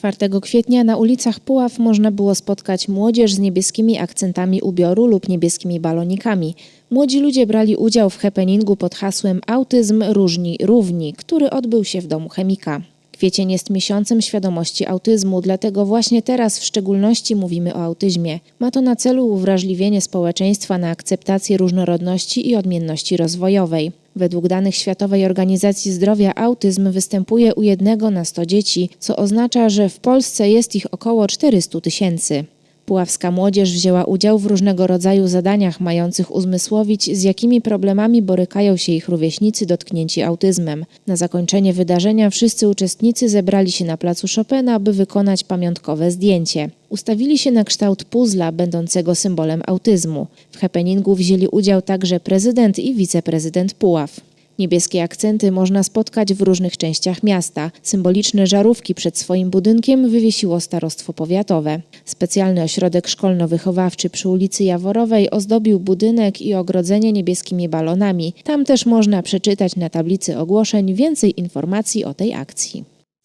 4 kwietnia na ulicach Puław można było spotkać młodzież z niebieskimi akcentami ubioru lub niebieskimi balonikami. Młodzi ludzie brali udział w happeningu pod hasłem Autyzm różni równi, który odbył się w domu chemika. Kwiecień jest miesiącem świadomości autyzmu, dlatego właśnie teraz w szczególności mówimy o autyzmie. Ma to na celu uwrażliwienie społeczeństwa na akceptację różnorodności i odmienności rozwojowej. Według danych Światowej Organizacji Zdrowia autyzm występuje u jednego na 100 dzieci, co oznacza, że w Polsce jest ich około 400 tysięcy. Puławska młodzież wzięła udział w różnego rodzaju zadaniach mających uzmysłowić, z jakimi problemami borykają się ich rówieśnicy dotknięci autyzmem. Na zakończenie wydarzenia wszyscy uczestnicy zebrali się na placu Chopina, by wykonać pamiątkowe zdjęcie. Ustawili się na kształt puzla będącego symbolem autyzmu. W happeningu wzięli udział także prezydent i wiceprezydent Puław. Niebieskie akcenty można spotkać w różnych częściach miasta. Symboliczne żarówki przed swoim budynkiem wywiesiło starostwo powiatowe. Specjalny ośrodek szkolno-wychowawczy przy ulicy Jaworowej ozdobił budynek i ogrodzenie niebieskimi balonami. Tam też można przeczytać na tablicy ogłoszeń więcej informacji o tej akcji.